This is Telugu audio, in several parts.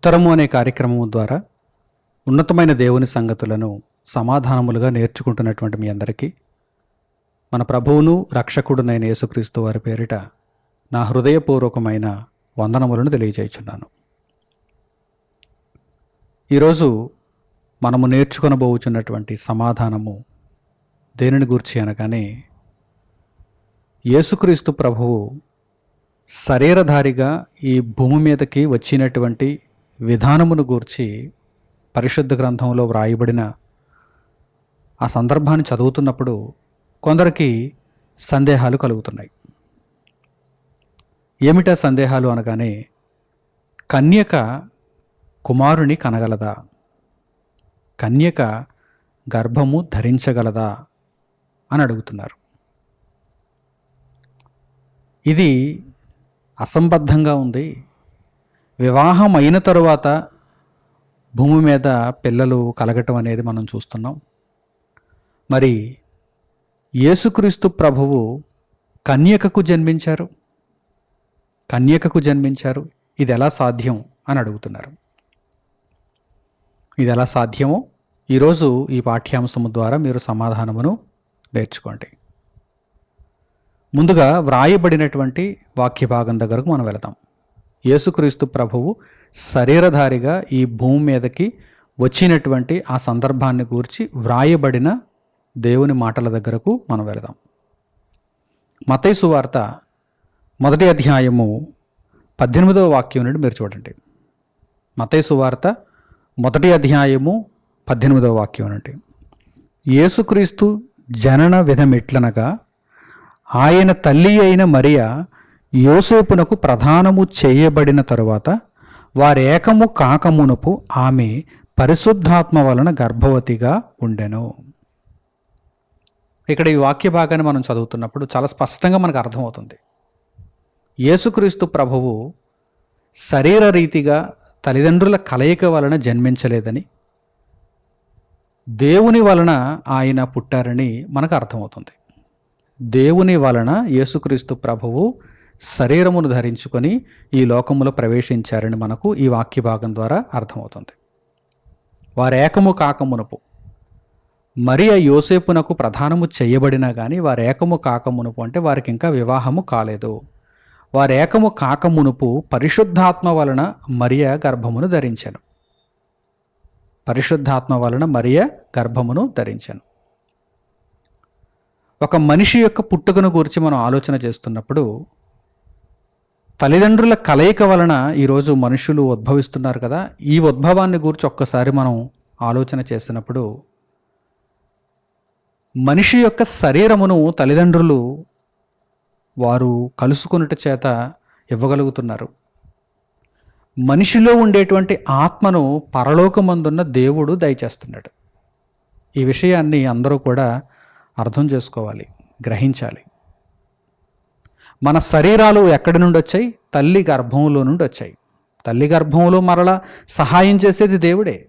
ఉత్తరము అనే కార్యక్రమం ద్వారా ఉన్నతమైన దేవుని సంగతులను సమాధానములుగా నేర్చుకుంటున్నటువంటి మీ అందరికీ మన ప్రభువును రక్షకుడునైన యేసుక్రీస్తు వారి పేరిట నా హృదయపూర్వకమైన వందనములను తెలియజేయుచున్నాను. ఈరోజు మనము నేర్చుకొనబోచున్నటువంటి సమాధానము దేనిని గూర్చి అనగానే యేసుక్రీస్తు ప్రభువు శరీరధారిగా ఈ భూమి మీదకి వచ్చినటువంటి విధానమును గూర్చి పరిశుద్ధ గ్రంథంలో వ్రాయబడిన ఆ సందర్భాన్ని చదువుతున్నప్పుడు కొందరికి సందేహాలు కలుగుతున్నాయి. ఏమిటా సందేహాలు అనగానే కన్యక కుమారుని కనగలదా? కన్యక గర్భము ధరించగలదా? అని అడుగుతున్నారు. ఇది అసంబద్ధంగా ఉంది. వివాహం అయిన తరువాత భూమి మీద పిల్లలు కలగటం అనేది మనం చూస్తున్నాం. మరి యేసుక్రీస్తు ప్రభువు కన్యకకు జన్మించారు. కన్యకకు జన్మించారు. ఇది ఎలా సాధ్యం అని అడుగుతున్నారు. ఇది ఎలా సాధ్యమో ఈరోజు ఈ పాఠ్యాంశము ద్వారా మీరు సమాధానమును నేర్చుకోండి. ముందుగా వ్రాయబడినటువంటి వాక్య భాగం దగ్గరకు మనం వెళదాం యేసుక్రీస్తు ప్రభువు శరీరధారిగా ఈ భూమి మీదకి వచ్చినటువంటి ఆ సందర్భాన్ని గూర్చి వ్రాయబడిన దేవుని మాటల దగ్గరకు మనం వెళదాం. మతైసు వార్త మొదటి అధ్యాయము పద్దెనిమిదవ వాక్యం నుండి మీరు చూడండి. మతైసు వార్త మొదటి అధ్యాయము పద్దెనిమిదవ వాక్యం నుండి. యేసుక్రీస్తు జనన విధమిట్లనగా ఆయన తల్లి అయిన మరియ యోసేపునకు ప్రధానము చేయబడిన తరువాత వారేకము కాకమునపు ఆమె పరిశుద్ధాత్మ వలన గర్భవతిగా ఉండెను. ఇక్కడ ఈ వాక్య భాగాన్ని మనం చదువుతున్నప్పుడు చాలా స్పష్టంగా మనకు అర్థమవుతుంది. యేసుక్రీస్తు ప్రభువు శరీర రీతిగా తల్లిదండ్రుల కలయిక వలన జన్మించలేదని దేవుని వలన ఆయన పుట్టారని మనకు అర్థమవుతుంది. దేవుని వలన యేసుక్రీస్తు ప్రభువు శరీరమును ధరించుకొని ఈ లోకములో ప్రవేశించారని మనకు ఈ వాక్య భాగం ద్వారా అర్థమవుతుంది. వారేకము కాకమునపు మరియ యోసేపునకు ప్రధానము చేయబడినా కానీ వారేకము కాకమునుపు అంటే వారికి ఇంకా వివాహము కాలేదు. వారేకము కాకమునుపు పరిశుద్ధాత్మ వలన మరియ గర్భమును ధరించాను. పరిశుద్ధాత్మ వలన మరియ గర్భమును ధరించాను. ఒక మనిషి యొక్క పుట్టుకను గురించి మనం ఆలోచన చేస్తున్నప్పుడు తల్లిదండ్రుల కలయిక వలన ఈరోజు మనుషులు ఉద్భవిస్తున్నారు కదా ఈ ఉద్భవాన్ని గురించి ఒక్కసారి మనం ఆలోచన చేసినప్పుడు మనిషి యొక్క శరీరమును తల్లిదండ్రులు వారు కలుసుకున్నట చేత ఇవ్వగలుగుతున్నారు. మనిషిలో ఉండేటువంటి ఆత్మను పరలోకమందున్న దేవుడు దయచేస్తున్నాడు. ఈ విషయాన్ని అందరూ కూడా అర్థం చేసుకోవాలి గ్రహించాలి. మన శరీరాలు ఎక్కడి నుండి వచ్చాయి? తల్లి గర్భంలో నుండి వచ్చాయి. తల్లి గర్భంలో మరలా సహాయం చేసేది దేవుడే.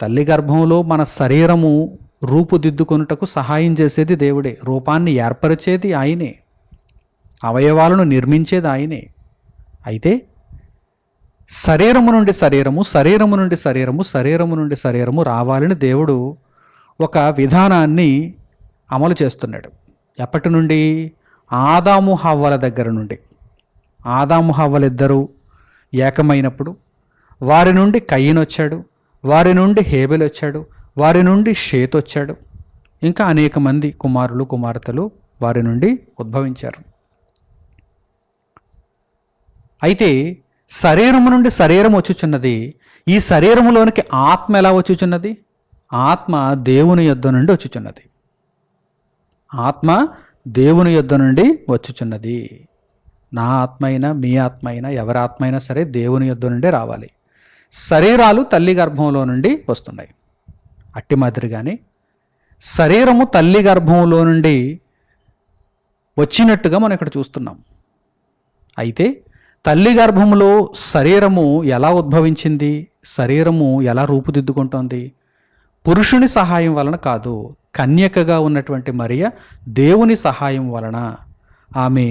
తల్లి గర్భంలో మన శరీరము రూపుదిద్దుకొనుటకు సహాయం చేసేది దేవుడే. రూపాన్ని ఏర్పరిచేది ఆయనే. అవయవాలను నిర్మించేది ఆయనే. అయితే శరీరము నుండి శరీరము శరీరము నుండి శరీరము శరీరము నుండి శరీరము రావాలని దేవుడు ఒక విధానాన్ని అమలు చేస్తున్నాడు. ఎప్పటి నుండి? ఆదాము హవ్వల దగ్గర నుండి. ఆదాము హవ్వలిద్దరూ ఏకమైనప్పుడు వారి నుండి కయ్యన్ వచ్చాడు వారి నుండి హేబెల్ వచ్చాడు వారి నుండి షేత్ వచ్చాడు. ఇంకా అనేక మంది కుమారులు కుమార్తెలు వారి నుండి ఉద్భవించారు. అయితే శరీరము నుండి శరీరం వచ్చుచున్నది ఈ శరీరములోనికి ఆత్మ ఎలా వచ్చుచున్నది? ఆత్మ దేవుని యొద్ద నుండి వచ్చుచున్నది. ఆత్మ దేవుని యొద్ద నుండి వచ్చుచున్నది. నా ఆత్మ అయినా మీ ఆత్మ అయినా ఎవరి ఆత్మ అయినా సరే దేవుని యొద్ద నుండి రావాలి. శరీరాలు తల్లి గర్భంలో నుండి వస్తున్నాయి. అట్టి మాదిరిగానే శరీరము తల్లి గర్భంలో నుండి వచ్చినట్టుగా మనం ఇక్కడ చూస్తున్నాం. అయితే తల్లి గర్భంలో శరీరము ఎలా ఉద్భవించింది? శరీరము ఎలా రూపుదిద్దుకుంటోంది? పురుషుని సహాయం వలన కాదు కన్యకగా ఉన్నటువంటి మరియ దేవుని సహాయం వలన ఆమె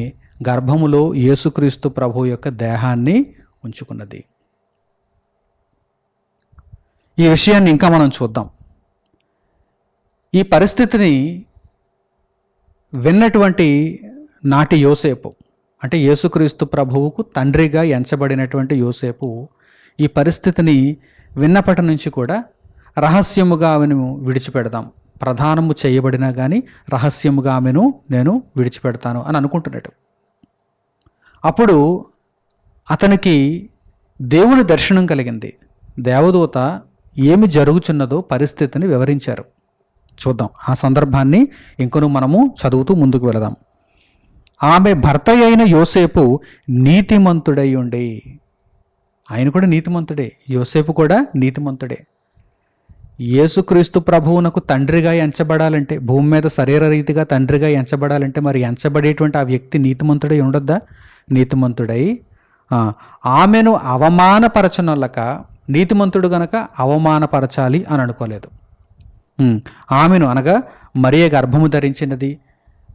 గర్భములో యేసుక్రీస్తు ప్రభు యొక్క దేహాన్ని ఉంచుకున్నది. ఈ విషయాన్ని ఇంకా మనం చూద్దాం. ఈ పరిస్థితిని విన్నటువంటి నాటి యోసేపు అంటే యేసుక్రీస్తు ప్రభువుకు తండ్రిగా ఎంచబడినటువంటి యోసేపు ఈ పరిస్థితిని విన్నప్పటి నుంచి కూడా రహస్యముగా ఆమెను విడిచిపెడదాం. ప్రధానము చేయబడినా కానీ రహస్యముగా ఆమెను నేను విడిచిపెడతాను అని అనుకుంటున్నాడు అప్పుడు అతనికి దేవుని దర్శనం కలిగింది. దేవదూత ఏమి జరుగుచున్నదో పరిస్థితిని వివరించారు. చూద్దాం. ఆ సందర్భాన్ని ఇంకొను మనము చదువుతూ ముందుకు వెళదాం. ఆమె భర్త అయిన యోసేపు నీతిమంతుడై ఉండి ఆయన కూడా నీతిమంతుడే యోసేపు కూడా నీతిమంతుడే. యేసుక్రీస్తు ప్రభువునకు తండ్రిగా ఎంచబడాలంటే భూమి మీద శరీర రీతిగా తండ్రిగా ఎంచబడాలంటే మరి ఎంచబడేటువంటి ఆ వ్యక్తి నీతిమంతుడై ఉండొద్దా? నీతిమంతుడై ఆమెను అవమానపరచనొల్లక నీతిమంతుడు గనక అవమానపరచాలి అని అనుకోలేదు. ఆమెను అనగా మరియ గర్భము ధరించినది.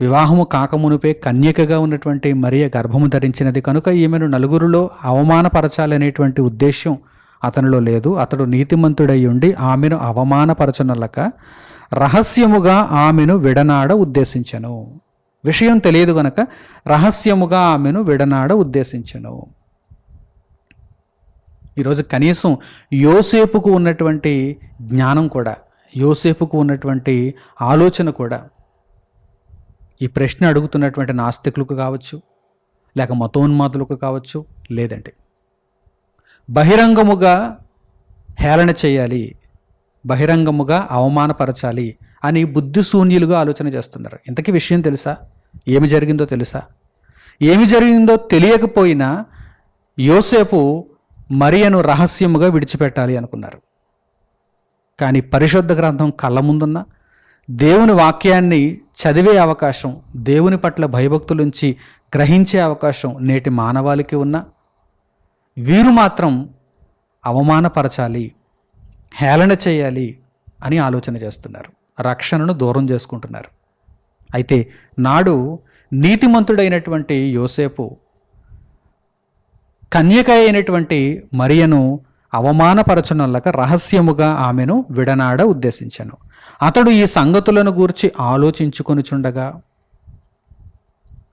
వివాహము కాకమునుపే కన్యకగా ఉన్నటువంటి మరియ గర్భము ధరించినది. కనుక ఈమెను నలుగురిలో అవమానపరచాలనేటువంటి ఉద్దేశ్యం అతనిలో లేదు. అతడు నీతిమంతుడై ఉండి ఆమెను అవమానపరచనలక రహస్యముగా ఆమెను విడనాడ ఉద్దేశించను. విషయం తెలియదు గనక రహస్యముగా ఆమెను విడనాడ ఉద్దేశించను. ఈరోజు కనీసం యోసేపుకు ఉన్నటువంటి జ్ఞానం కూడా యోసేపుకు ఉన్నటువంటి ఆలోచన కూడా ఈ ప్రశ్న అడుగుతున్నటువంటి నాస్తికులకు కావచ్చు లేక మతోన్మాదులకు కావచ్చు లేదండి. బహిరంగముగా హేళన చేయాలి బహిరంగముగా అవమానపరచాలి అని బుద్ధిశూన్యులుగా ఆలోచన చేస్తున్నారు. ఇంతకీ విషయం తెలుసా? ఏమి జరిగిందో తెలుసా? ఏమి జరిగిందో తెలియకపోయినా యోసేపు మరియను రహస్యముగా విడిచిపెట్టాలి అనుకున్నారు. కానీ పరిశుద్ధ గ్రంథం కళ్ళ ముందున్న దేవుని వాక్యాన్ని చదివే అవకాశం దేవుని పట్ల భయభక్తులుంచి గ్రహించే అవకాశం నేటి మానవాళికి ఉన్న వీరు మాత్రం అవమానపరచాలి హేళన చేయాలి అని ఆలోచన చేస్తున్నారు. రక్షణను దూరం చేసుకుంటున్నారు. అయితే నాడు నీతిమంతుడైనటువంటి యోసేపు కన్యక అయినటువంటి మరియను అవమానపరచనులక రహస్యముగా ఆమెను విడనాడ ఉద్దేశించాను. అతడు ఈ సంగతులను గూర్చి ఆలోచించుకొనుచుండగా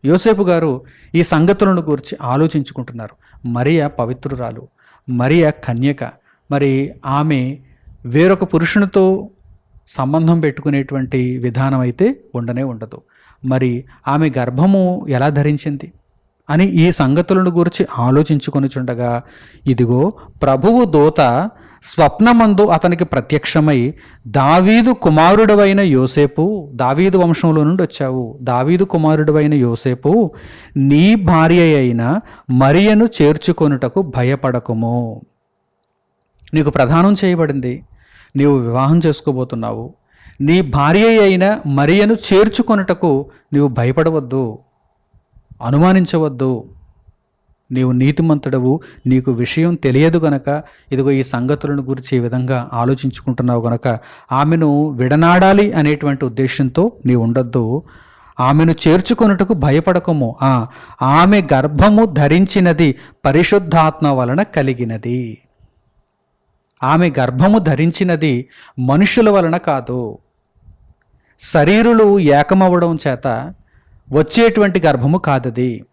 యోసేపు గారు ఈ సంగతులను గురించి ఆలోచించుకుంటున్నారు. మరియ పవిత్రురాలు మరియ కన్యక. మరి ఆమె వేరొక పురుషునితో సంబంధం పెట్టుకునేటువంటి విధానం అయితే ఉండనే ఉండదు. మరి ఆమె గర్భము ఎలా ధరించింది అని ఈ సంగతులను గురించి ఆలోచించుకొనుచుండగా ఇదిగో ప్రభువు దూత స్వప్నమందు అతనికి ప్రత్యక్షమై దావీదు కుమారుడవైన యోసేపు దావీదు వంశంలో నుండి వచ్చావు. దావీదు కుమారుడవైన యోసేపు నీ భార్య అయిన మరియను చేర్చుకొనుటకు భయపడకుము. నీకు ప్రధానం చేయబడింది నీవు వివాహం చేసుకోబోతున్నావు. నీ భార్య అయిన మరియను చేర్చుకొనుటకు నీవు భయపడవద్దు అనుమానించవద్దు. నీవు నీతిమంతుడవు నీకు విషయం తెలియదు గనక ఇదిగో ఈ సంగతులను గురించి ఈ విధంగా ఆలోచించుకుంటున్నావు గనక ఆమెను విడనాడాలి అనేటువంటి ఉద్దేశంతో నీవు ఉండొద్దు. ఆమెను చేర్చుకొనుటకు భయపడకము. ఆ ఆమె గర్భము ధరించినది పరిశుద్ధాత్మ వలన కలిగినది. ఆమె గర్భము ధరించినది మనుషుల వలన కాదు. శరీరులు ఏకమవ్వడం చేత వచ్చేటువంటి గర్భము కాదది.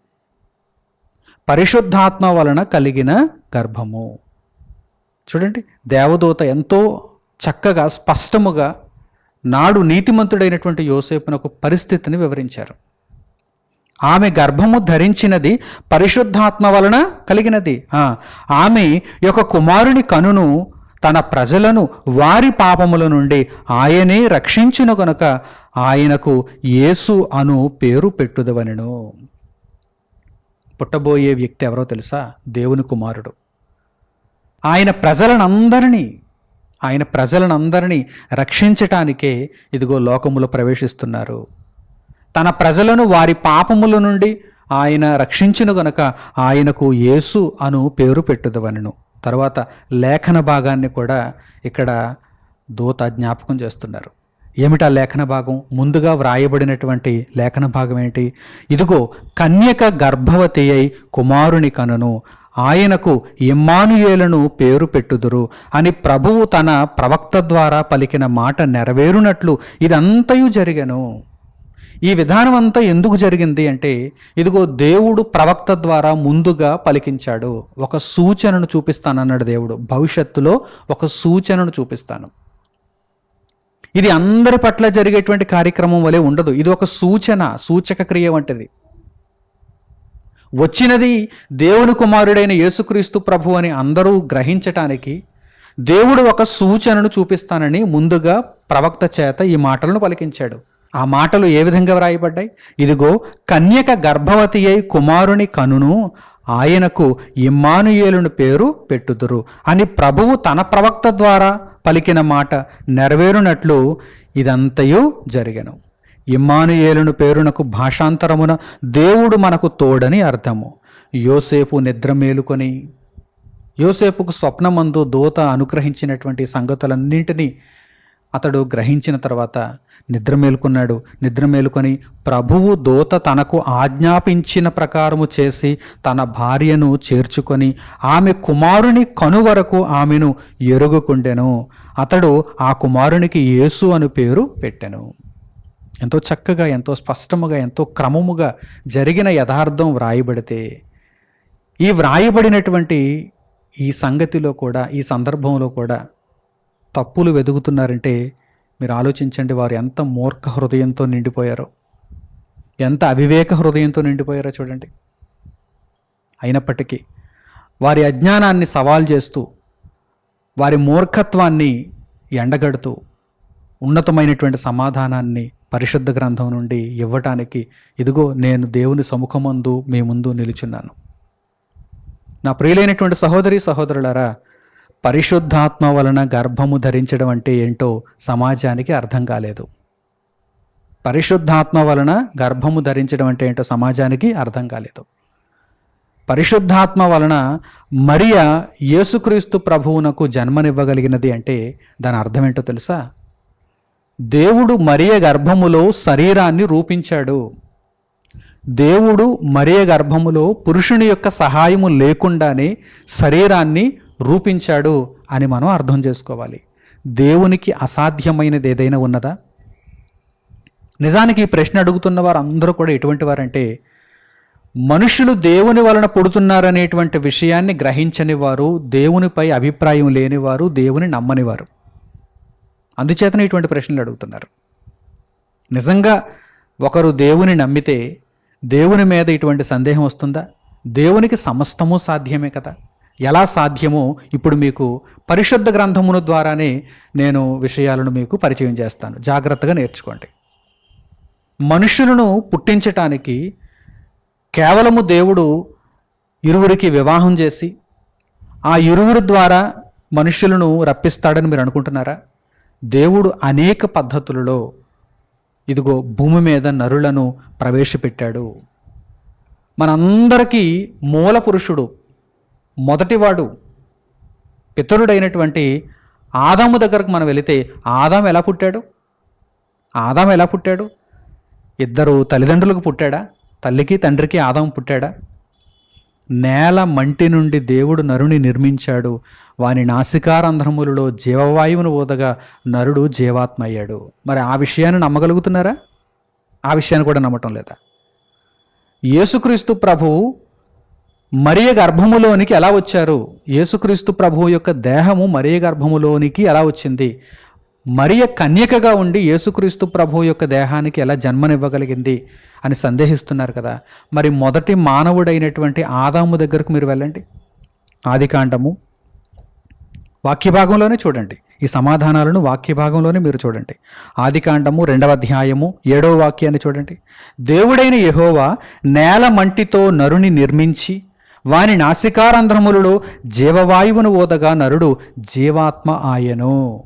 పరిశుద్ధాత్మ వలన కలిగిన గర్భము. చూడండి దేవదూత ఎంతో చక్కగా స్పష్టముగా నాడు నీతిమంతుడైనటువంటి యోసేపునకు పరిస్థితిని వివరించారు. ఆమె గర్భము ధరించినది పరిశుద్ధాత్మ వలన కలిగినది. ఆమె యొక్క కుమారుని కనును తన ప్రజలను వారి పాపముల నుండి ఆయనే రక్షించిన గనుక ఆయనకు యేసు అను పేరు పెట్టుదవనెను. పుట్టబోయే వ్యక్తి ఎవరో తెలుసా? దేవుని కుమారుడు. ఆయన ప్రజలనందరినీ ఆయన ప్రజలనందరినీ రక్షించటానికే ఇదిగో లోకములో ప్రవేశిస్తున్నారు. తన ప్రజలను వారి పాపముల నుండి ఆయన రక్షించును గనక ఆయనకు యేసు అను పేరు పెట్టుదవనను. తర్వాత లేఖన భాగాన్ని కూడా ఇక్కడ దూత జ్ఞాపకం చేస్తున్నారు. ఏమిటా లేఖన భాగం? ముందుగా వ్రాయబడినటువంటి లేఖన భాగం ఏంటి? ఇదిగో కన్యక గర్భవతి అయి కుమారుని కనును ఆయనకు ఇమ్మానుయేలను పేరు పెట్టుదురు అని ప్రభువు తన ప్రవక్త ద్వారా పలికిన మాట నెరవేరునట్లు ఇదంతయు జరిగెను. ఈ విధానం అంతా ఎందుకు జరిగింది అంటే ఇదిగో దేవుడు ప్రవక్త ద్వారా ముందుగా పలికించాడు. ఒక సూచనను చూపిస్తానన్నాడు దేవుడు. భవిష్యత్తులో ఒక సూచనను చూపిస్తాను. ఇది అందరి పట్ల జరిగేటువంటి కార్యక్రమం వలె ఉండదు. ఇది ఒక సూచన సూచక క్రియ వంటిది. వచ్చినది దేవుని కుమారుడైన యేసుక్రీస్తు ప్రభు అని అందరూ గ్రహించటానికి దేవుడు ఒక సూచనను చూపిస్తానని ముందుగా ప్రవక్త చేత ఈ మాటలను పలికించాడు. ఆ మాటలు ఏ విధంగా వ్రాయబడ్డాయి? ఇదిగో కన్యక గర్భవతి అయి కుమారుని కనును ఆయనకు ఇమ్మానుయేలుని పేరు పెట్టుదురు. అని ప్రభువు తన ప్రవక్త ద్వారా పలికిన మాట నెరవేరునట్లు ఇదంతయు జరిగను. ఇమ్మానుయేలును పేరునకు భాషాంతరమున దేవుడు మనకు తోడని అర్థము. యోసేపు నిద్ర మేలుకొని యోసేపుకు స్వప్నమందు దూత అనుగ్రహించినటువంటి సంగతులన్నింటినీ అతడు గ్రహించిన తర్వాత నిద్ర మేలుకున్నాడు. నిద్ర మేలుకొని ప్రభువు దూత తనకు ఆజ్ఞాపించిన ప్రకారము చేసి తన భార్యను చేర్చుకొని ఆమె కుమారుని కను వరకు ఆమెను ఎరుగుకుండెను. అతడు ఆ కుమారునికి యేసు అను పేరు పెట్టెను. ఎంతో చక్కగా ఎంతో స్పష్టముగా ఎంతో క్రమముగా జరిగిన యథార్థం వ్రాయబడితే ఈ వ్రాయబడినటువంటి ఈ సంగతిలో కూడా ఈ సందర్భంలో కూడా తప్పులు వెతుకుతున్నారంటే మీరు ఆలోచించండి వారు ఎంత మూర్ఖ హృదయంతో నిండిపోయారో. ఎంత అవివేక హృదయంతో నిండిపోయారో చూడండి. అయినప్పటికీ వారి అజ్ఞానాన్ని సవాల్ చేస్తూ వారి మూర్ఖత్వాన్ని ఎండగడుతూ ఉన్నతమైనటువంటి సమాధానాన్ని పరిశుద్ధ గ్రంథం నుండి ఇవ్వటానికి ఇదిగో నేను దేవుని సముఖమందు మీ ముందు నిలుచున్నాను. నా ప్రియులైనటువంటి సహోదరి సహోదరులారా పరిశుద్ధాత్మ వలన గర్భము ధరించడం అంటే ఏంటో సమాజానికి అర్థం కాలేదు. పరిశుద్ధాత్మ వలన గర్భము ధరించడం అంటే ఏంటో సమాజానికి అర్థం కాలేదు. పరిశుద్ధాత్మ వలన మరియ యేసుక్రీస్తు ప్రభువునకు జన్మనివ్వగలిగినది అంటే దాని అర్థం ఏంటో తెలుసా? దేవుడు మరియ గర్భములో శరీరాన్ని రూపించాడు. దేవుడు మరియ గర్భములో పురుషుని యొక్క సహాయము లేకుండానే శరీరాన్ని రూపించాడు అని మనం అర్థం చేసుకోవాలి. దేవునికి అసాధ్యమైనది ఏదైనా ఉన్నదా? నిజానికి ఈ ప్రశ్న అడుగుతున్న వారు అందరూ కూడా ఎటువంటి వారంటే మనుషులు దేవుని వలన పుడుతున్నారనేటువంటి విషయాన్ని గ్రహించని వారు దేవునిపై అభిప్రాయం లేనివారు దేవుని నమ్మనివారు. అందుచేతనే ఇటువంటి ప్రశ్నలు అడుగుతున్నారు. నిజంగా ఒకరు దేవుని నమ్మితే దేవుని మీద ఇటువంటి సందేహం వస్తుందా? దేవునికి సమస్తము సాధ్యమే కదా? ఎలా సాధ్యమో ఇప్పుడు మీకు పరిశుద్ధ గ్రంథమును ద్వారానే నేను విషయాలను మీకు పరిచయం చేస్తాను. జాగ్రత్తగా నేర్చుకోండి. మనుషులను పుట్టించటానికి కేవలము దేవుడు ఇరువురికి వివాహం చేసి ఆ ఇరువురు ద్వారా మనుషులను రప్పిస్తాడని మీరు అనుకుంటున్నారా? దేవుడు అనేక పద్ధతులలో ఇదిగో భూమి మీద నరులను ప్రవేశపెట్టాడు. మనందరికీ మూల పురుషుడు మొదటివాడు పితరుడైనటువంటి ఆదాము దగ్గరకు మనం వెళితే ఆదాం ఎలా పుట్టాడు? ఆదాం ఎలా పుట్టాడు? ఇద్దరు తల్లిదండ్రులకు పుట్టాడా? తల్లికి తండ్రికి ఆదాం పుట్టాడా? నేల మంటి నుండి దేవుడు నరుని నిర్మించాడు. వాని నాసికారంధ్రములలో జీవవాయువును ఊదగా నరుడు జీవాత్మ అయ్యాడు. మరి ఆ విషయాన్ని నమ్మగలుగుతున్నారా? ఆ విషయాన్ని కూడా నమ్మటం లేదా? యేసుక్రీస్తు ప్రభువు మరియ గర్భములోనికి ఎలా వచ్చారు? యేసుక్రీస్తు ప్రభువు యొక్క దేహము మరియ గర్భములోనికి ఎలా వచ్చింది? మరియ కన్యకగా ఉండి యేసుక్రీస్తు ప్రభు యొక్క దేహానికి ఎలా జన్మనివ్వగలిగింది అని సందేహిస్తున్నారు కదా. మరి మొదటి మానవుడైనటువంటి ఆదాము దగ్గరకు మీరు వెళ్ళండి. ఆదికాండము వాక్య భాగంలోనే చూడండి. ఈ సమాధానాలను వాక్య భాగంలోనే మీరు చూడండి. ఆదికాండము రెండవ అధ్యాయము ఏడవ వాక్యాన్ని చూడండి. దేవుడైన యహోవా నేల మంటితో నరుని నిర్మించి వాని నాసికారంధ్రములలో జీవవాయువును ఓదగా నరుడు జీవాత్మ ఆయను.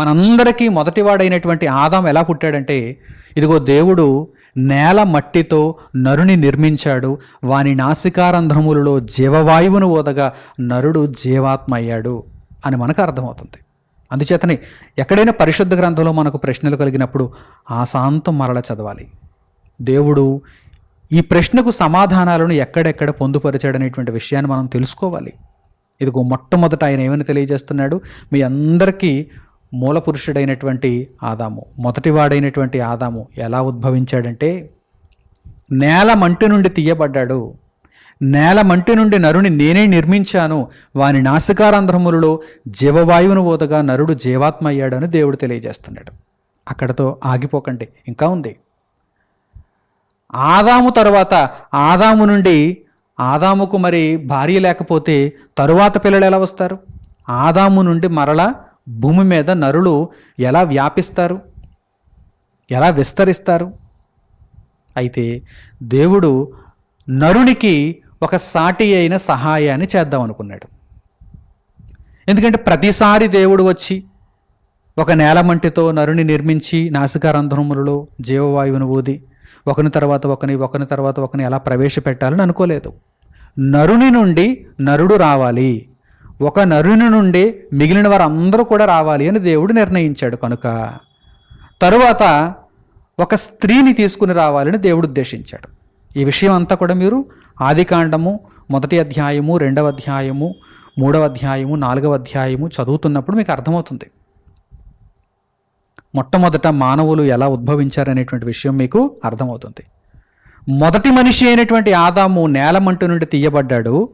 మనందరికీ మొదటివాడైనటువంటి ఆదాం ఎలా పుట్టాడంటే ఇదిగో దేవుడు నేల మట్టితో నరుని నిర్మించాడు వాని నాసికారంధ్రములలో జీవవాయువును ఓదగా నరుడు జీవాత్మ అయ్యాడు అని మనకు అర్థమవుతుంది. అందుచేతనే ఎక్కడైనా పరిశుద్ధ గ్రంథంలో మనకు ప్రశ్నలు కలిగినప్పుడు ఆ శాంతం మరల చదవాలి. దేవుడు ఈ ప్రశ్నకు సమాధానాలను ఎక్కడెక్కడ పొందుపరిచాడనేటువంటి విషయాన్ని మనం తెలుసుకోవాలి. ఇదిగో మొట్టమొదట ఆయన ఏమని తెలియజేస్తున్నాడు? మీ అందరికీ మూల పురుషుడైనటువంటి ఆదాము మొదటివాడైనటువంటి ఆదాము ఎలా ఉద్భవించాడంటే నేల మంటి నుండి తీయబడ్డాడు. నేల మంటి నుండి నరుని నేనే నిర్మించాను. వాని నాసికారంధ్రములలో జీవవాయువును ఓదగా నరుడు జీవాత్మ అయ్యాడని దేవుడు తెలియజేస్తున్నాడు. అక్కడతో ఆగిపోకండి ఇంకా ఉంది. ఆదాము తరువాత ఆదాము నుండి ఆదాముకు మరి భార్య లేకపోతే తరువాత పిల్లలు ఎలా వస్తారు? ఆదాము నుండి మరల భూమి మీద నరులు ఎలా వ్యాపిస్తారు? ఎలా విస్తరిస్తారు? అయితే దేవుడు నరునికి ఒక సాటి అయిన సహాయాన్ని చేద్దాం అనుకున్నాడు. ఎందుకంటే ప్రతిసారి దేవుడు వచ్చి ఒక నేలమంటితో నరుని నిర్మించి నాసికారంధ్రములలో జీవవాయువును ఊది ఒకని తర్వాత ఒకని ఒకని తర్వాత ఒకని ఎలా ప్రవేశపెట్టాలని అనుకోలేదు. నరుని నుండి నరుడు రావాలి. ఒక నరుని నుండి మిగిలిన వారందరూ కూడా రావాలి అని దేవుడు నిర్ణయించాడు కనుక. తరువాత ఒక స్త్రీని తీసుకుని రావాలని దేవుడు ఉద్దేశించాడు. ఈ విషయం అంతా కూడా మీరు ఆదికాండము మొదటి అధ్యాయము రెండవ అధ్యాయము మూడవ అధ్యాయము నాలుగవ అధ్యాయము చదువుతున్నప్పుడు మీకు అర్థమవుతుంది. మొట్టమొదట మానవులు ఎలా ఉద్భవించారనేటువంటి విషయం మీకు అర్థమవుతుంది. మొదటి మనిషి అయినటువంటి ఆదాము నేలమంటు నుండి తీయబడ్డాడు.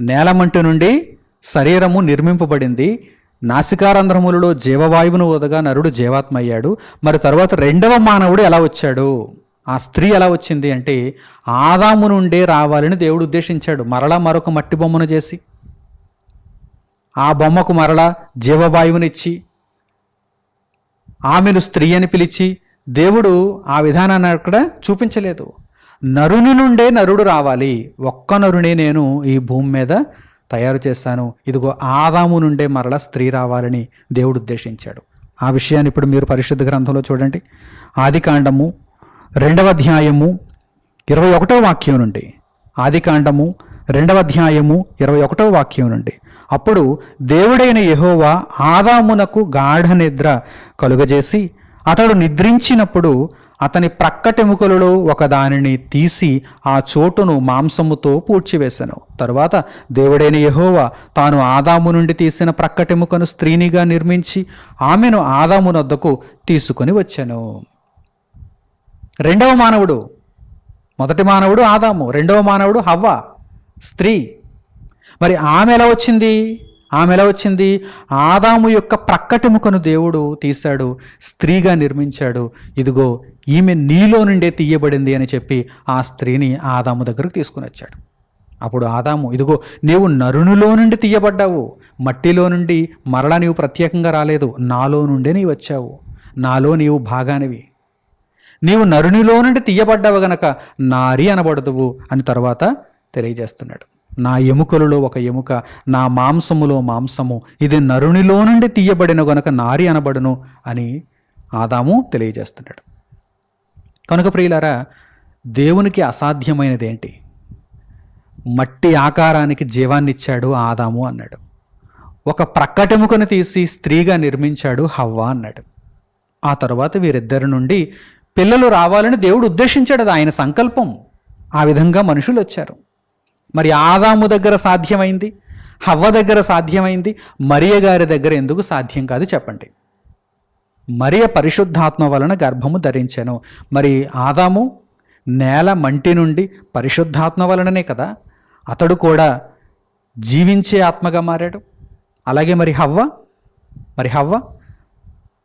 నేలమంటు నుండి శరీరము నిర్మింపబడింది. నాసికారంధ్రములలో జీవవాయువును వదగా నరుడు జీవాత్మ అయ్యాడు. మరి తర్వాత రెండవ మానవుడు ఎలా వచ్చాడు? ఆ స్త్రీ ఎలా వచ్చింది అంటే ఆదాము నుండే రావాలని దేవుడు ఉద్దేశించాడు. మరలా మరొక మట్టి బొమ్మను చేసి ఆ బొమ్మకు మరలా జీవవాయువునిచ్చి ఆమెను స్త్రీ అని పిలిచి దేవుడు ఆ విధానాన్ని అక్కడ చూపించలేదు. నరుని నుండే నరుడు రావాలి. ఒక్క నరునే నేను ఈ భూమి మీద తయారు చేస్తాను. ఇదిగో ఆదాము నుండే మరల స్త్రీ రావాలని దేవుడు ఉద్దేశించాడు. ఆ విషయాన్ని ఇప్పుడు మీరు పరిశుద్ధ గ్రంథంలో చూడండి. ఆదికాండము రెండవ అధ్యాయము ఇరవై ఒకటవ వాక్యం నుండి. ఆదికాండము రెండవ అధ్యాయము ఇరవై ఒకటవ వాక్యం నుండి. అప్పుడు దేవుడైన యహోవా ఆదామునకు గాఢ నిద్ర కలుగజేసి అతడు నిద్రించినప్పుడు అతని ప్రక్కటెముకలలో ఒకదానిని తీసి ఆ చోటును మాంసముతో పూడ్చివేశాను తరువాత దేవుడైన యహోవా తాను ఆదాము నుండి తీసిన ప్రక్కటెముకను స్త్రీనిగా నిర్మించి ఆమెను ఆదామునొద్దకు తీసుకొని వచ్చాను. రెండవ మానవుడు. మొదటి మానవుడు ఆదాము రెండవ మానవుడు హవ్వ స్త్రీ. మరి ఆమె ఎలా వచ్చింది? ఆమె ఎలా వచ్చింది? ఆదాము యొక్క ప్రక్కటెముకను దేవుడు తీశాడు స్త్రీగా నిర్మించాడు. ఇదిగో ఈమె నీలో నుండే తీయబడింది అని చెప్పి ఆ స్త్రీని ఆదాము దగ్గరకు తీసుకుని వచ్చాడు. అప్పుడు ఆదాము ఇదిగో నీవు నరునిలో నుండి తీయబడ్డావు. మట్టిలో నుండి మరలా నీవు ప్రత్యేకంగా రాలేదు. నాలో నుండే నీవు వచ్చావు. నాలో నీవు భాగానివి. నీవు నరునిలో నుండి తీయబడ్డావు గనక నారి అనబడదువు అని తర్వాత తెలియజేస్తున్నాడు. నా ఎముకలలో ఒక ఎముక నా మాంసములో మాంసము ఇది నరునిలో నుండి తీయబడిన గనక నారి అనబడును అని ఆదాము తెలియజేస్తున్నాడు. కనుక ప్రియులారా దేవునికి అసాధ్యమైనది ఏంటి? మట్టి ఆకారానికి జీవాన్నిచ్చాడు ఆదాము అన్నాడు. ఒక ప్రక్కటెముకను తీసి స్త్రీగా నిర్మించాడు హవ్వ అన్నాడు. ఆ తర్వాత వీరిద్దరి నుండి పిల్లలు రావాలని దేవుడు ఉద్దేశించాడు అది ఆయన సంకల్పం. ఆ విధంగా మనుషులు వచ్చారు. మరి ఆదాము దగ్గర సాధ్యమైంది? హవ్వ దగ్గర సాధ్యమైంది? మరియ గారి దగ్గర ఎందుకు సాధ్యం కాదు చెప్పండి. మరియ పరిశుద్ధాత్మ వలన గర్భము ధరించాను. మరి ఆదాము నేల మంటి నుండి పరిశుద్ధాత్మ వలననే కదా? అతడు కూడా జీవించే ఆత్మగా మారాడు. అలాగే మరి హవ్వ? మరి హవ్వ?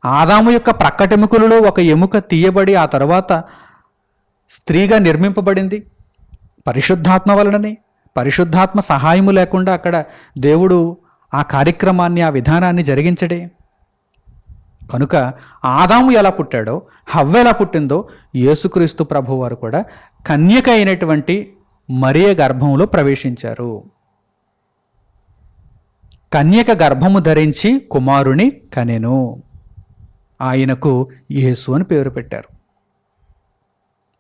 ఆదాము యొక్క ప్రక్కటెముకలలో ఒక ఎముక తీయబడి ఆ తర్వాత స్త్రీగా నిర్మింపబడింది. పరిశుద్ధాత్మ వలననే. పరిశుద్ధాత్మ సహాయము లేకుండా అక్కడ దేవుడు ఆ కార్యక్రమాన్ని ఆ విధానాన్ని జరిగించడే. కనుక ఆదాము ఎలా పుట్టాడో హవ్వ ఎలా పుట్టిందో యేసుక్రీస్తు ప్రభు వారు కూడా కన్యక అయినటువంటి మరియ గర్భంలో ప్రవేశించారు. కన్యక గర్భము ధరించి కుమారుని కనెను. ఆయనకు యేసు అని పేరు పెట్టారు.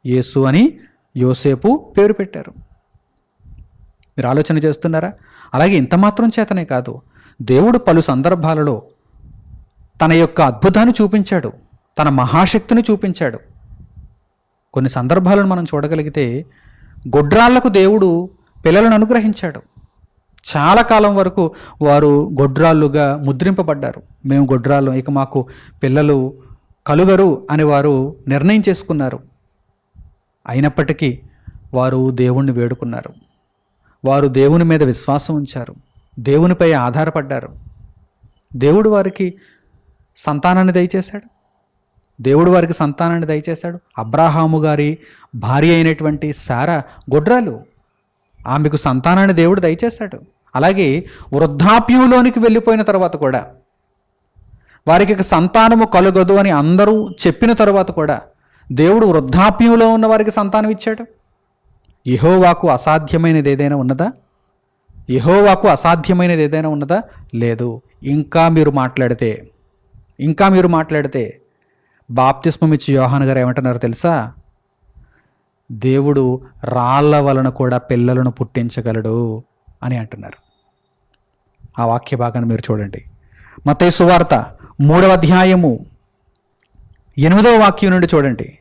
యేసు అని యోసేపు పేరు పెట్టారు. మీరు ఆలోచన చేస్తున్నారా? అలాగే ఇంత మాత్రం చేతనే కాదు. దేవుడు పలు సందర్భాలలో తన యొక్క అద్భుతాన్ని చూపించాడు. తన మహాశక్తిని చూపించాడు. కొన్ని సందర్భాలను మనం చూడగలిగితే గొడ్రాళ్ళకు దేవుడు పిల్లలను అనుగ్రహించాడు. చాలా కాలం వరకు వారు గొడ్రాళ్ళుగా ముద్రింపబడ్డారు. మేము గొడ్రాళ్ళు ఇక మాకు పిల్లలు కలుగరు అని వారు నిర్ణయం చేసుకున్నారు. అయినప్పటికీ వారు దేవుణ్ణి వేడుకున్నారు. వారు దేవుని మీద విశ్వాసం ఉంచారు. దేవునిపై ఆధారపడ్డారు. దేవుడు వారికి సంతానాన్ని దయచేశాడు. దేవుడు వారికి సంతానాన్ని దయచేశాడు. అబ్రాహాము గారి భార్య అయినటువంటి సారా గొడ్రాలు ఆమెకు సంతానాన్ని దేవుడు దయచేశాడు. అలాగే వృద్ధాప్యంలోనికి వెళ్ళిపోయిన తర్వాత కూడా వారికి సంతానము కలుగదు అని అందరూ చెప్పిన తర్వాత కూడా దేవుడు వృద్ధాప్యంలో ఉన్న వారికి సంతానం ఇచ్చాడు. యహోవాకు అసాధ్యమైనది ఏదైనా ఉన్నదా? యహోవాకు అసాధ్యమైనది ఏదైనా ఉన్నదా? లేదు. ఇంకా మీరు మాట్లాడితే ఇంకా మీరు మాట్లాడితే బాప్తిస్మం ఇచ్చి యోహాన్ గారు ఏమంటున్నారో తెలుసా? దేవుడు రాళ్ళ వలన కూడా పిల్లలను పుట్టించగలడు అని అంటున్నారు. ఆ వాక్య భాగాన్ని మీరు చూడండి. మతయ్య సువార్త మూడవ అధ్యాయము ఎనిమిదవ వాక్యం నుండి చూడండి.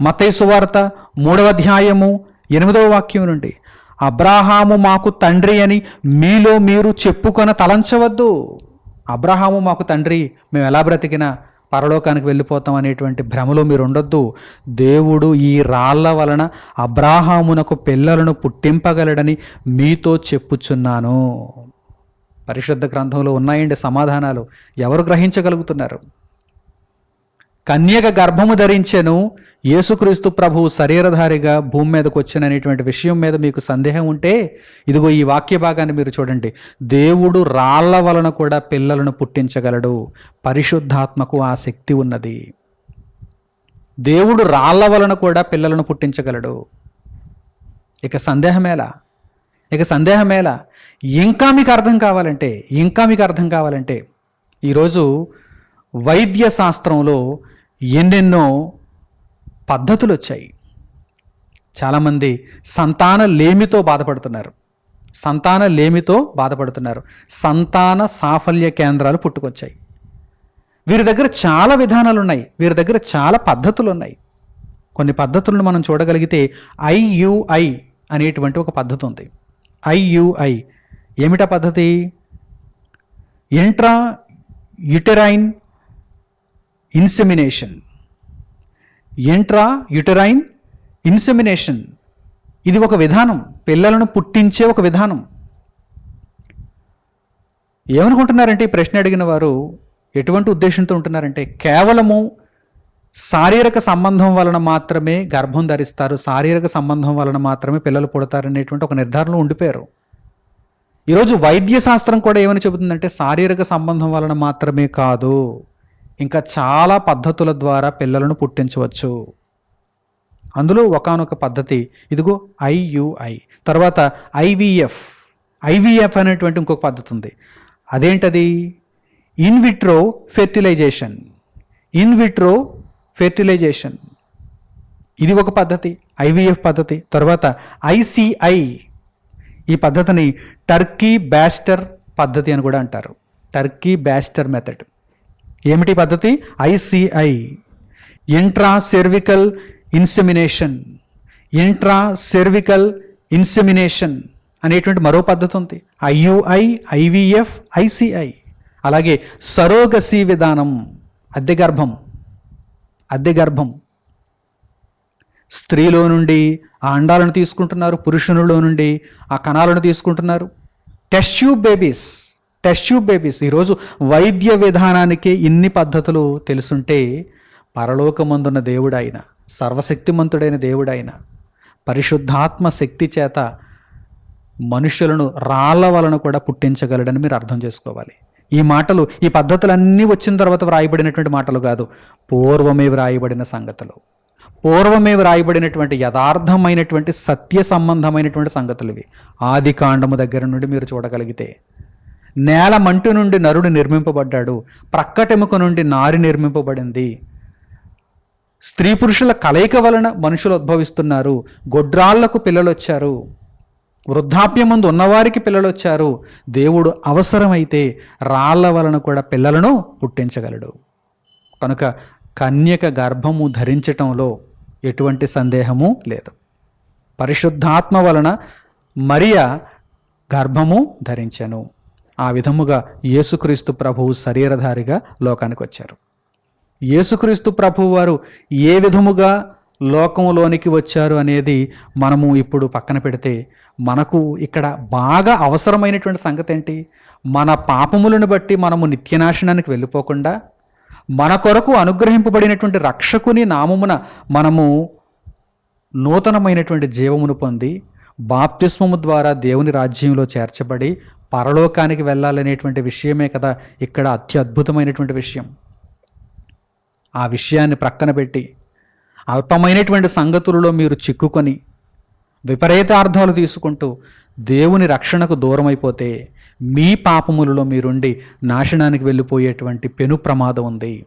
మతయ్య సువార్త మూడవ అధ్యాయము ఎనిమిదవ వాక్యం నుండి అబ్రాహాము మాకు తండ్రి అని మీలో మీరు చెప్పుకొన తలంచవద్దు. అబ్రహాము మాకు తండ్రి మేము ఎలా బ్రతికినా పరలోకానికి వెళ్ళిపోతాం అనేటువంటి భ్రమలో మీరు ఉండొద్దు దేవుడు ఈ రాళ్ళ వలన అబ్రాహామునకు పిల్లలను పుట్టింపగలడని మీతో చెప్పుచున్నాను. పరిశుద్ధ గ్రంథంలో ఉన్నాయండి సమాధానాలు. ఎవరు గ్రహించగలుగుతున్నారు? కన్యక గర్భము ధరించెను యేసుక్రీస్తు ప్రభువు శరీరధారిగా భూమి మీదకు వచ్చిననేటువంటి విషయం మీద మీకు సందేహం ఉంటే ఇదిగో ఈ వాక్య భాగాన్ని మీరు చూడండి. దేవుడు రాళ్ళ వలన కూడా పిల్లలను పుట్టించగలడు. పరిశుద్ధాత్మకు ఆ శక్తి ఉన్నది. దేవుడు రాళ్ళ వలన కూడా పిల్లలను పుట్టించగలడు. ఇక సందేహమేలా ఇక సందేహమేలా ఇంకా మీకు అర్థం కావాలంటే ఇంకా మీకు అర్థం కావాలంటే ఈరోజు వైద్య శాస్త్రంలో ఎన్నెన్నో పద్ధతులు వచ్చాయి చాలామంది సంతాన లేమితో బాధపడుతున్నారు. సంతాన లేమితో బాధపడుతున్నారు. సంతాన సాఫల్య కేంద్రాలు పుట్టుకొచ్చాయి. వీరి దగ్గర చాలా విధానాలు ఉన్నాయి వీరి దగ్గర చాలా పద్ధతులు ఉన్నాయి కొన్ని పద్ధతులను మనం చూడగలిగితే ఐయుఐ అనేటువంటి ఒక పద్ధతి ఉంది ఐయుఐ. ఏమిటా పద్ధతి? Intra uterine insemination intra uterine insemination ఇది ఒక విధానం. పిల్లలను పుట్టించే ఒక విధానం. ఏమనుకుంటున్నారంటే ఈ ప్రశ్న అడిగిన వారు ఎటువంటి ఉద్దేశంతో ఉంటున్నారంటే కేవలము శారీరక సంబంధం వలన మాత్రమే గర్భం ధరిస్తారు. శారీరక సంబంధం వలన మాత్రమే పిల్లలు పుడతారనేటువంటి ఒక నిర్ధారణలో ఉండిపోయారు. ఈరోజు వైద్య శాస్త్రం కూడా ఏమని చెబుతుందంటే శారీరక సంబంధం వలన మాత్రమే కాదు. ఇంకా చాలా పద్ధతుల ద్వారా పిల్లలను పుట్టించవచ్చు. అందులో ఒకానొక పద్ధతి ఇదిగో ఐయుఐ. తర్వాత ఐవిఎఫ్. ఐవిఎఫ్ అనేటువంటి ఇంకొక పద్ధతి ఉంది. అదేంటది? In vitro fertilisation. In vitro fertilisation. ఇది ఒక పద్ధతి ఐవిఎఫ్ పద్ధతి. తర్వాత ఐసిఐ. ఈ పద్ధతిని టర్కీ బ్యాస్టర్ పద్ధతి అని కూడా అంటారు. Turkey baster method. ఏమిటి పద్ధతి? ICI intra cervical insemination intra cervical insemination అనేటువంటి మరో పద్ధతి ఉంది. ఐయుఐ ఐవిఎఫ్ ఐసిఐ అలాగే సరోగసి విధానం అద్దె గర్భం అద్దె గర్భం స్త్రీలో నుండి ఆ అండాలను తీసుకుంటున్నారు పురుషునిలో నుండి ఆ కణాలను తీసుకుంటున్నారు. Test tube babies test tube babies. ఈరోజు వైద్య విధానానికి ఇన్ని పద్ధతులు తెలుసుంటే పరలోకమందున్న దేవుడైన సర్వశక్తిమంతుడైన దేవుడైన పరిశుద్ధాత్మ శక్తి చేత మనుషులను రాళ్ళ వలన కూడా పుట్టించగలడని మీరు అర్థం చేసుకోవాలి. ఈ మాటలు ఈ పద్ధతులన్నీ వచ్చిన తర్వాత వ్రాయబడినటువంటి మాటలు కాదు పూర్వమే వ్రాయబడిన సంగతులు. పూర్వమే వ్రాయబడినటువంటి యథార్థమైనటువంటి సత్య సంబంధమైనటువంటి సంగతులు ఇవి. ఆది కాండము దగ్గర నుండి మీరు చూడగలిగితే నేల మంటు నుండి నరుడు నిర్మింపబడ్డాడు. ప్రక్కటెముక నుండి నారి నిర్మింపబడింది. స్త్రీ పురుషుల కలయిక వలన మనుషులు ఉద్భవిస్తున్నారు. గొడ్రాళ్ళకు పిల్లలు వచ్చారు వృద్ధాప్యమందు ఉన్నవారికి పిల్లలు వచ్చారు దేవుడు అవసరమైతే రాళ్ళ వలన కూడా పిల్లలను పుట్టించగలడు. కనుక కన్యక గర్భము ధరించటంలో ఎటువంటి సందేహము లేదు. పరిశుద్ధాత్మ వలన మరియ గర్భము ధరించను. ఆ విధముగా యేసుక్రీస్తు ప్రభువు శరీరధారిగా లోకానికి వచ్చారు యేసుక్రీస్తు ప్రభువు వారు ఏ విధముగా లోకములోనికి వచ్చారు అనేది మనము ఇప్పుడు పక్కన పెడితే మనకు ఇక్కడ బాగా అవసరమైనటువంటి సంగతి ఏంటి మన పాపములను బట్టి మనము నిత్యనాశనానికి వెళ్ళిపోకుండా మన కొరకు అనుగ్రహింపబడినటువంటి రక్షకుని నామమున మనము నూతనమైనటువంటి జీవమును పొంది బాప్తిస్మము ద్వారా దేవుని రాజ్యంలో చేర్చబడి పరలోకానికి వెళ్ళాలనేటువంటి విషయమే కదా ఇక్కడ అత్యద్భుతమైనటువంటి విషయం. ఆ విషయాన్ని ప్రక్కన పెట్టి అల్పమైనటువంటి సంగతులలో మీరు చిక్కుకొని విపరీతార్థాలు తీసుకుంటూ దేవుని రక్షణకు దూరమైపోతే మీ పాపములలో మీరుండి నాశనానికి వెళ్ళిపోయేటువంటి పెను ప్రమాదం ఉంది.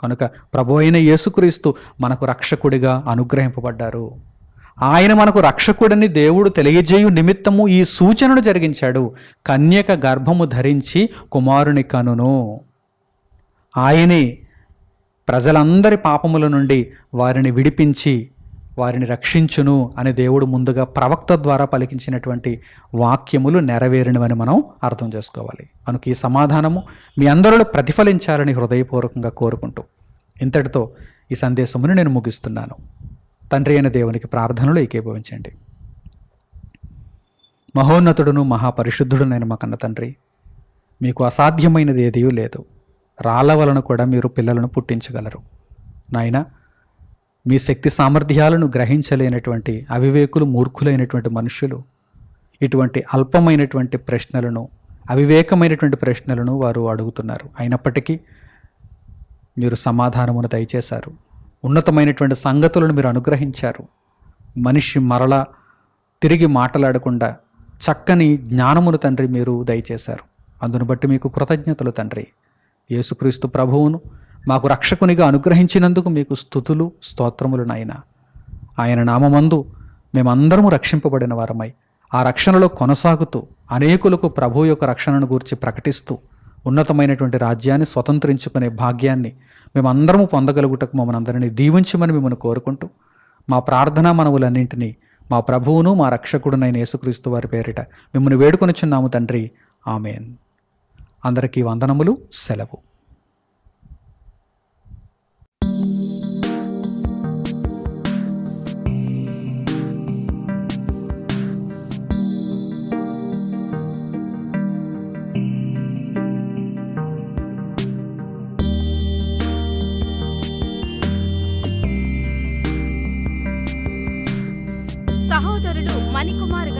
కనుక ప్రభు అయిన యేసుక్రీస్తు మనకు రక్షకుడిగా అనుగ్రహింపబడ్డారు. ఆయన మనకు రక్షకుడని దేవుడు తెలియజేయు నిమిత్తము ఈ సూచనను జరిగించాడు. కన్యక గర్భము ధరించి కుమారుని కనును. ఆయనే ప్రజలందరి పాపముల నుండి వారిని విడిపించి వారిని రక్షించును అని దేవుడు ముందుగా ప్రవక్త ద్వారా పలికించినటువంటి వాక్యములు నెరవేరినవని మనం అర్థం చేసుకోవాలి. కనుక ఈ సమాధానము మీ అందరిలో ప్రతిఫలించాలని హృదయపూర్వకంగా కోరుకుంటూ ఇంతటితో ఈ సందేశమును నేను ముగిస్తున్నాను. తండ్రి అయిన దేవునికి ప్రార్థనలు ఏకీభవించండి. మహోన్నతుడును మహాపరిశుద్ధుడునైన మా కన్న తండ్రి మీకు అసాధ్యమైనది ఏదీ లేదు. రాళ్ళ వలన కూడా మీరు పిల్లలను పుట్టించగలరు. నాయనా మీ శక్తి సామర్థ్యాలను గ్రహించలేనటువంటి అవివేకులు మూర్ఖులైనటువంటి మనుషులు ఇటువంటి అల్పమైనటువంటి ప్రశ్నలను అవివేకమైనటువంటి ప్రశ్నలను వారు అడుగుతున్నారు. అయినప్పటికీ మీరు సమాధానమును దయచేశారు. ఉన్నతమైనటువంటి సంగతులను మీరు అనుగ్రహించారు. మనిషి మరల తిరిగి మాట్లాడకుండా చక్కని జ్ఞానమును తండ్రి మీరు దయచేశారు. అందును బట్టి మీకు కృతజ్ఞతలు తండ్రి. యేసుక్రీస్తు ప్రభువును మాకు రక్షకునిగా అనుగ్రహించినందుకు మీకు స్థుతులు స్తోత్రములు నాయన. ఆయన నామమందు మేమందరము రక్షింపబడిన వారమై ఆ రక్షణలో కొనసాగుతూ అనేకులకు ప్రభు యొక్క రక్షణను గూర్చి ప్రకటిస్తూ ఉన్నతమైనటువంటి రాజ్యాన్ని స్వతంత్రించుకునే భాగ్యాన్ని మేమందరము పొందగలుగుటకు మమ్మల్ని అందరినీ దీవించమని మిమ్మల్ని కోరుకుంటూ మా ప్రార్థనా మనవులన్నింటినీ మా ప్రభువును మా రక్షకుడునైన యేసుక్రీస్తు వారి పేరిట మిమ్మల్ని వేడుకొనిచున్నాము తండ్రి. ఆమెన్. అందరికీ వందనములు సెలవు.